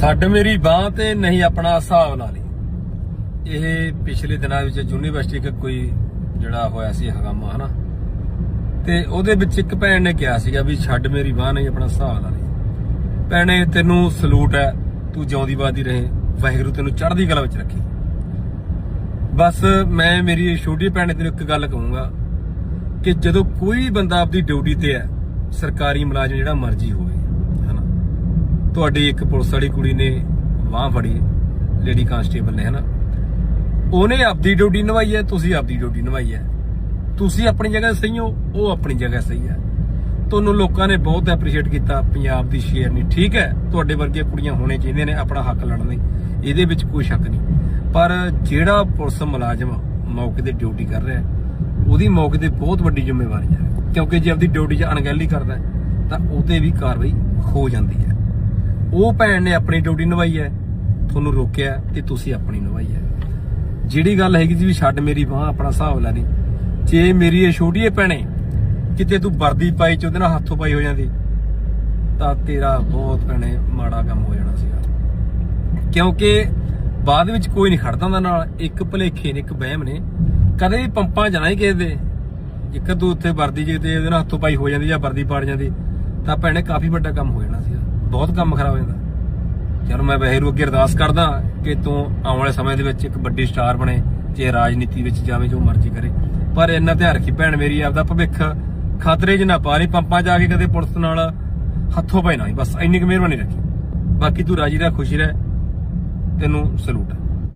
ਛੱਡ ਮੇਰੀ ਬਾਹ ਤੇ ਨਹੀਂ ਆਪਣਾ ਹਿਸਾਬ ਨਾਲ ਹੀ ਇਹ ਪਿਛਲੇ ਦਿਨਾਂ ਵਿੱਚ ਯੂਨੀਵਰਸਿਟੀ ਦਾ ਕੋਈ ਜਿਹੜਾ ਹੋਇਆ ਸੀ ਹਗਾਮਾ, ਹਨਾ? ਤੇ ਉਹਦੇ ਵਿੱਚ ਇੱਕ ਭੈਣ ਨੇ ਕਿਹਾ ਸੀਗਾ ਵੀ ਛੱਡ ਮੇਰੀ ਬਾਹ, ਨਹੀਂ ਆਪਣਾ ਹਿਸਾਬ ਨਾਲ ਹੀ ਭੈਣੇ, ਤੈਨੂੰ ਸਲੂਟ ਹੈ, ਤੂੰ ਜਿਉਂਦੀ ਬਾਦੀ ਰਹੇ, ਵਾਹਿਗੁਰੂ ਤੈਨੂੰ ਚੜ੍ਹਦੀ ਕਲਾ ਵਿੱਚ ਰੱਖੇ। ਬਸ ਮੈਂ ਮੇਰੀ ਛੋਟੀ ਭੈਣ ਨੇ ਤੈਨੂੰ ਇੱਕ ਗੱਲ ਕਹੂੰਗਾ ਕਿ ਜਦੋਂ ਕੋਈ ਬੰਦਾ ਆਪਦੀ ਡਿਊਟੀ ਤੇ ਹੈ, ਸਰਕਾਰੀ ਮੁਲਾਜ਼ਮ ਜਿਹੜਾ ਮਰਜ਼ੀ ਹੋਵੇ ਤੁਹਾਡੀ ਇੱਕ ਪੁਲਿਸ ਵਾਲੀ ਕੁੜੀ ਨੇ ਬਾਹ ਫੜੀ ਲੇਡੀ ਕਾਂਸਟੇਬਲ ਨੇ ਹਨਾ? ਉਹਨੇ ਆਪਦੀ ਡਿਊਟੀ ਨਿਭਾਈ ਹੈ ਤੁਸੀਂ ਆਪਦੀ ਡਿਊਟੀ ਨਿਭਾਈ ਹੈ। ਤੁਸੀਂ ਆਪਣੀ ਜਗ੍ਹਾ ਸਹੀ ਹੋ ਉਹ ਆਪਣੀ ਜਗ੍ਹਾ ਸਹੀ ਹੈ। ਤੁਹਾਨੂੰ ਲੋਕਾਂ ਨੇ ਬਹੁਤ ਐਪਰੀਸ਼ੀਏਟ ਕੀਤਾ ਪੰਜਾਬ ਦੀ ਸ਼ੇਰ ਨਹੀਂ ਠੀਕ ਹੈ ਤੁਹਾਡੇ ਵਰਗੀਆਂ ਕੁੜੀਆਂ ਹੋਣੇ ਚਾਹੀਦੀਆਂ ਨੇ ਆਪਣਾ ਹੱਕ ਲੜਨ ਲਈ। ਇਹਦੇ ਵਿੱਚ ਕੋਈ ਸ਼ੱਕ ਨਹੀਂ। ਪਰ ਜਿਹੜਾ ਪੁਲਿਸ ਮੁਲਾਜ਼ਮ ਮੌਕੇ ਤੇ ਡਿਊਟੀ ਕਰ ਰਿਹਾ ਉਹਦੀ ਮੌਕੇ ਤੇ ਬਹੁਤ ਵੱਡੀ ਜ਼ਿੰਮੇਵਾਰੀ ਹੈ। ਕਿਉਂਕਿ ਜੇ ਆਪਦੀ ਡਿਊਟੀ 'ਚ ਅਣਗਹਿਲੀ ਕਰਦਾ ਹੈ, ਤਾਂ ਉਹਤੇ ਵੀ ਕਾਰਵਾਈ ਹੋ ਜਾਂਦੀ ਹੈ। ਉਹ ਭੈਣ ਨੇ ਆਪਣੀ ਡਿਊਟੀ ਨਿਭਾਈ ਹੈ, ਤੁਹਾਨੂੰ ਰੋਕਿਆ ਤੇ ਤੁਸੀਂ ਆਪਣੀ ਨਿਭਾਈ ਹੈ। ਜਿਹੜੀ ਗੱਲ ਹੈਗੀ ਸੀ ਵੀ ਛੱਡ ਮੇਰੀ ਬਾਹ, ਆਪਣਾ ਹਿਸਾਬ ਲਾ ਲਈ। ਜੇ ਮੇਰੀ ਇਹ ਛੋਟੀ ਜਿਹੀ ਭੈਣੇ ਕਿਤੇ ਤੂੰ ਵਰਦੀ ਪਾਈ ਚ, ਉਹਦੇ ਨਾਲ ਹੱਥੋਂ ਪਾਈ ਹੋ ਜਾਂਦੀ, ਤਾਂ ਤੇਰਾ ਬਹੁਤ ਭੈਣੇ ਮਾੜਾ ਕੰਮ ਹੋ ਜਾਣਾ ਸੀਗਾ। ਕਿਉਂਕਿ ਬਾਅਦ ਵਿੱਚ ਕੋਈ ਨਹੀਂ ਖੜਦਾ ਉਹਨਾਂ ਨਾਲ, ਇੱਕ ਭਲੇਖੇ ਨੇ, ਇੱਕ ਵਹਿਮ ਨੇ। ਕਦੇ ਵੀ ਪੰਪਾਂ ਜਾਣਾ ਹੀ ਕਿਸੇ ਦੇ। ਇੱਕ ਤੂੰ ਉੱਥੇ ਵਰਦੀ ਜੇ ਤੇ ਉਹਦੇ ਨਾਲ ਹੱਥੋਂ ਪਾਈ ਹੋ ਜਾਂਦੀ ਜਾਂ ਵਰਦੀ ਪਾੜ ਜਾਂਦੀ, ਤਾਂ ਭੈਣੇ ਕਾਫੀ ਵੱਡਾ ਕੰਮ ਹੋ ਜਾਣਾ ਸੀਗਾ। ਬਹੁਤ ਕੰਮ ਖਰਾਬ ਹੋ ਜਾਂਦਾ। ਚਲੋ ਮੈਂ ਵਹਿਰੂ ਅੱਗੇ ਅਰਦਾਸ ਕਰਦਾ ਕਿ ਤੂੰ ਆਉਣ ਵਾਲੇ ਸਮੇਂ ਦੇ ਵਿੱਚ ਇੱਕ ਵੱਡੀ ਸਟਾਰ ਬਣੇ, ਜੇ ਰਾਜਨੀਤੀ ਵਿੱਚ ਜਾਵੇਂ, ਜੋ ਮਰਜ਼ੀ ਕਰੇ। ਪਰ ਇੰਨਾ ਧਿਆਨ ਰੱਖੀ ਭੈਣ ਮੇਰੀ, ਆਪਦਾ ਭਵਿੱਖ ਖਤਰੇ 'ਚ ਨਾ ਪਾ ਲਈ ਪੰਪਾਂ ਜਾ ਕੇ ਕਦੇ ਪੁਲਿਸ ਨਾਲ ਹੱਥੋਂ ਪਾਈ ਨਾ ਬਸ ਇੰਨੀ ਕੁ ਮਿਹਰਬਾਨੀ ਰੱਖੀ। ਬਾਕੀ ਤੂੰ ਰਾਜੀ ਰਹਿ, ਖੁਸ਼ੀ ਰਹਿ, ਤੈਨੂੰ ਸਲੂਟ ਹੈ